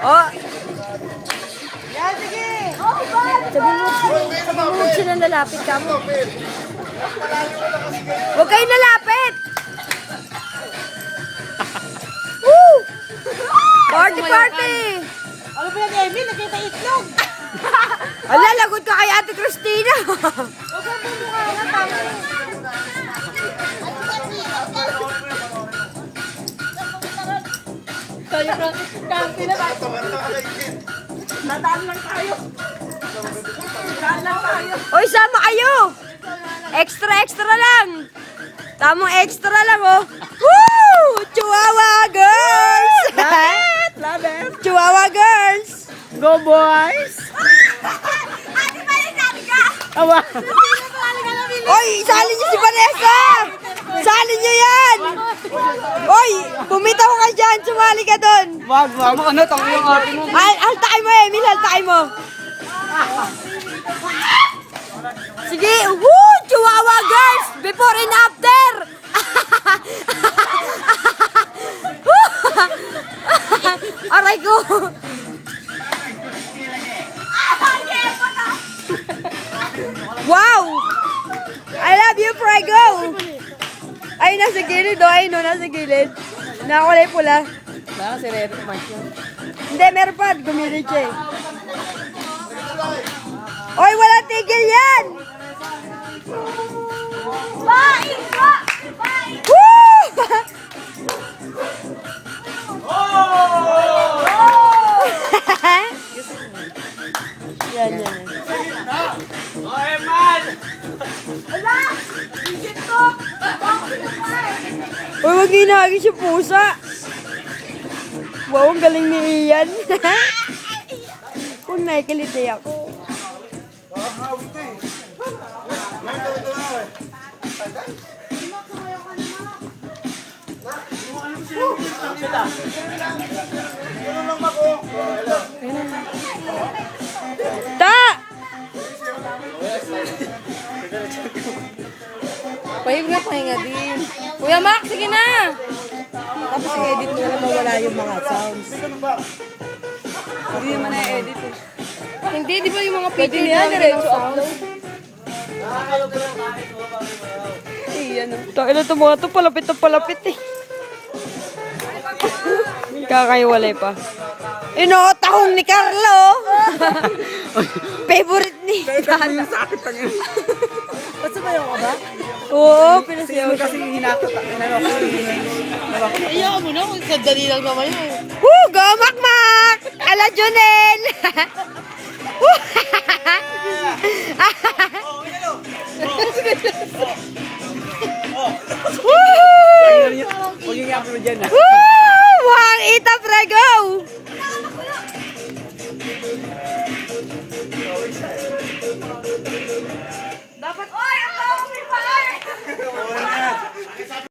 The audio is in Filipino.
Oh, Yan, sige. sabi mo, sabi mo huwag silang lalapit ka mo. Huwag kayo lalapit! Woo! Party, party! Ano ba yan, Emil? Nakita itlog. Ala, lagot ka kay Ate Christina. Huwag kang bumukha kampi na tayo. Nataan lang tayo. Nataan lang tayo. Oy, sama kayo! Extra, extra lang! Tamang extra lang, oh! Woo! Chihuahua girls! Love it. Chihuahua girls! Go, boys. Awa. Oy, isali niyo si Vanessa! Sali niyo yan! Oy, bumitaw ka dyan! Sumali ka doon! Wag, wag. Tama ano, tama yung ate mo. Al altakay mo, Emil! Altakay mo! Sige! Woo! Chihuahua girls! Before and after! Aray ko! Wow! I love you, Prego! Ay, nasa gilid, oh. Ay, no, nasa gilid. Nakakulay pula. Baka si Red Mark yun. Hindi, meron pa. Gumilit siya eh. Oy, wala tigil yan! Woo! yan, yan. Uy, wag ginagi siya pusa. Wow, ang galing ni Ian. Kung nakikiliti ako. Ta! Pahinga, pahinga din. Kuya Mac, sige na. Tapos i-edit mo na mawala yung mga sounds. Hindi naman na-edit eh. Hindi, di ba yung mga pwede niya, diretso upload? Iyan o. Takila ito mga to, palapit na palapit eh. Kakaiwalay pa. Inotahong ni Carlo! Favorite ni Tana. Basta ba yung ba? Oo, pinasiyaw siya. Kasi hinatot ako. Ayaw mo na, sandali lang naman yun. Woo! Go, Makmak! Ala, Junel! Woo! Woo! Huwag yung i-upload dyan ah. Woo!